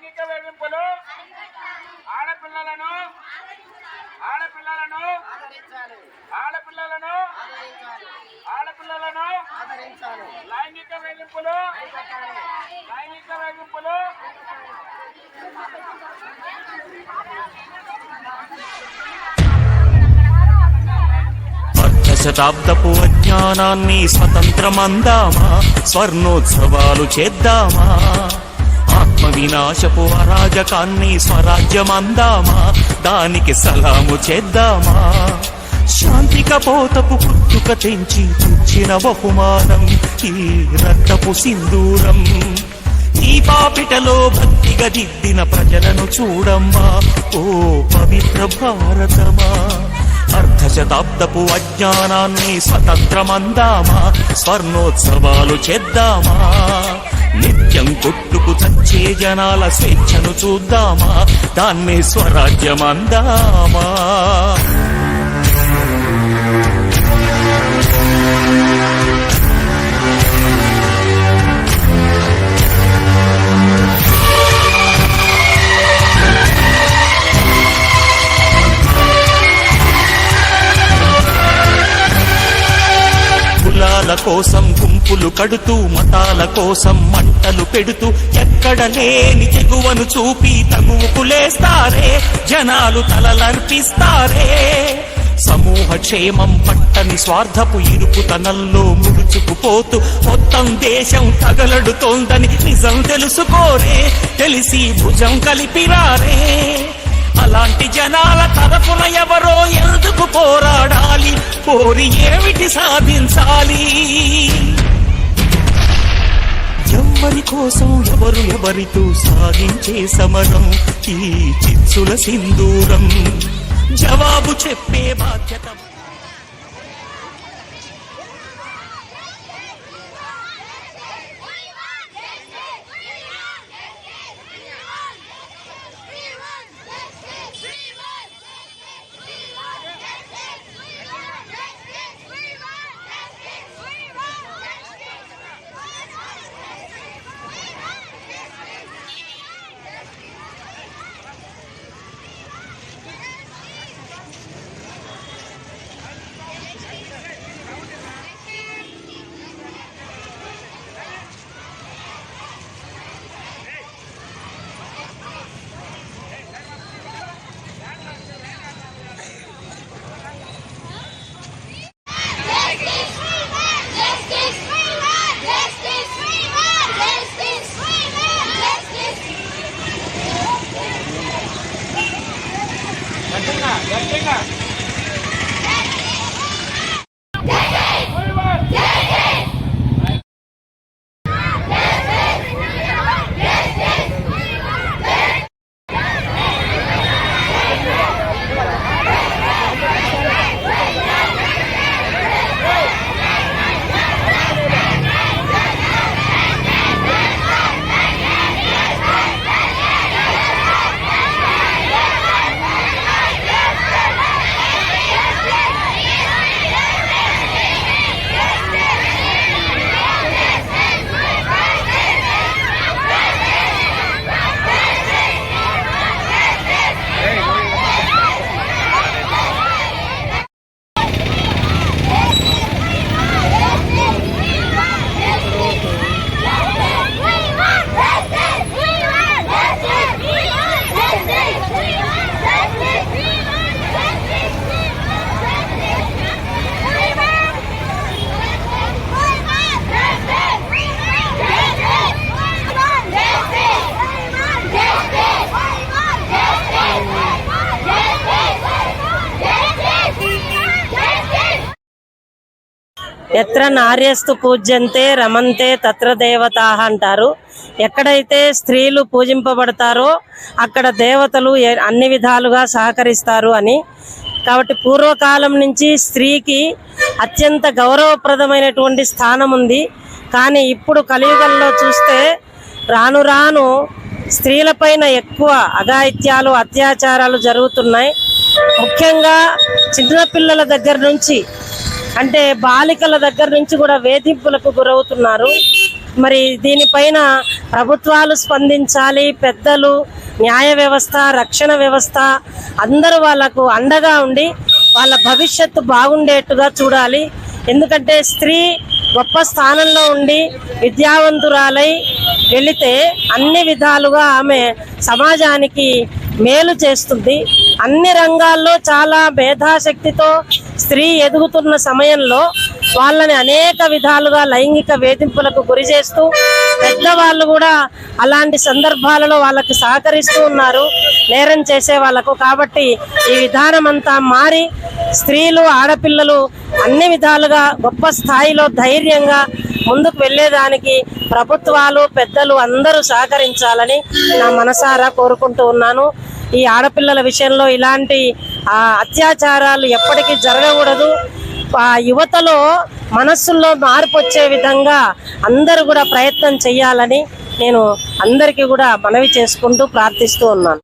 లైంగిక వేధింపులు ఆడపిల్లలను ఆడపిల్లలను ఆడపిల్లలను ఆడపిల్లలను లైంగిక వేధింపులు లైంగిక వేధింపులు. శతాబ్దపు అజ్ఞానాన్ని స్వతంత్రమందామా? స్వర్ణోత్సవాలు చేద్దామా? ఆత్మ వినాశపు అరాజకాన్ని స్వరాజ్యమందామా? దానికి సలాము చేద్దామా? శాంతిక పోతపు పుట్టుక తెంచి పుచ్చిన బహుమానం ఈ రక్తపు సింధూరం. ఈ పాపిటలో భక్తిగా దిద్దిన ప్రజలను చూడమ్మా ఓ పవిత్ర భారతమా. అర్ధ శతాబ్దపు అజ్ఞానాన్ని స్వతంత్రమందామా స్వర్ణోత్సవాలు చేద్దామా? నిత్యం కొట్టుకు చచ్చే జనాల స్వేచ్ఛను చూద్దామా? దాన్ని స్వరాజ్యమందామా? కోసం గుంపులు కడుతూ మతాల కోసం మంటలు పెడుతూ ఎక్కడ లేని తెగువను చూపి తగువుకులేస్తారే జనాలు తలలర్పిస్తారే. సమూహ క్షేమం పట్టని స్వార్థపు ఇరుపు తనల్లో ముడుచుకుపోతూ మొత్తం దేశం తగలడుతోందని నిజం తెలుసుకోరే తెలిసి భుజం కలిపిరారే. అలాంటి జనాల తరపున ఎవరో ఎందుకు పోరాడాలి? పోరి ఏమిటి సాధించాలి? ఎవరి కోసం ఎవరు ఎవరితో సాగించే సమరం? ఈ చిత్సుల సింధూరం. జవాబు చెప్పే బాధ్యత ఎత్ర నార్యస్తు పూజ్యంతే రమంతే తత్ర దేవతా అంటారు. ఎక్కడైతే స్త్రీలు పూజింపబడతారో అక్కడ దేవతలు అన్ని విధాలుగా సహకరిస్తారు అని. కాబట్టి పూర్వకాలం నుంచి స్త్రీకి అత్యంత గౌరవప్రదమైనటువంటి స్థానం ఉంది. కానీ ఇప్పుడు కలియుగంలో చూస్తే రాను రాను స్త్రీలపైన ఎక్కువ అఘాయిత్యాలు అత్యాచారాలు జరుగుతున్నాయి. ముఖ్యంగా చిన్నపిల్లల దగ్గర నుంచి అంటే బాలికల దగ్గర నుంచి కూడా వేధింపులకు గురవుతున్నారు. మరి దీనిపైన ప్రభుత్వాలు స్పందించాలి. పెద్దలు న్యాయ వ్యవస్థ రక్షణ వ్యవస్థ అందరూ వాళ్ళకు అండగా ఉండి వాళ్ళ భవిష్యత్తు బాగుండేట్టుగా చూడాలి. ఎందుకంటే స్త్రీ గొప్ప స్థానంలో ఉండి విద్యావంతురాలై వెళితే అన్ని విధాలుగా ఆమె సమాజానికి మేలు చేస్తుంది. అన్ని రంగాల్లో చాలా మేధాశక్తితో స్త్రీ ఎదుగుతున్న సమయంలో వాళ్ళని అనేక విధాలుగా లైంగిక వేధింపులకు గురి చేస్తూ పెద్దవాళ్ళు కూడా అలాంటి సందర్భాలలో వాళ్ళకి సహకరిస్తూ ఉన్నారు నేరం చేసే వాళ్ళకు. కాబట్టి ఈ విధానం అంతా మారి స్త్రీలు ఆడపిల్లలు అన్ని విధాలుగా గొప్ప స్థాయిలో ధైర్యంగా ముందుకు వెళ్ళేదానికి ప్రభుత్వాలు పెద్దలు అందరూ సహకరించాలని నా మనసారా కోరుకుంటూ ఉన్నాను. ఈ ఆడపిల్లల విషయంలో ఇలాంటి ఆ, అత్యాచారాలు ఎప్పటికీ జరగకూడదు. ఆ యువతలో మనస్సుల్లో మార్పు వచ్చే విధంగా అందరూ కూడా ప్రయత్నం చేయాలని నేను అందరికీ కూడా మనవి చేసుకుంటూ ప్రార్థిస్తూ ఉన్నాను.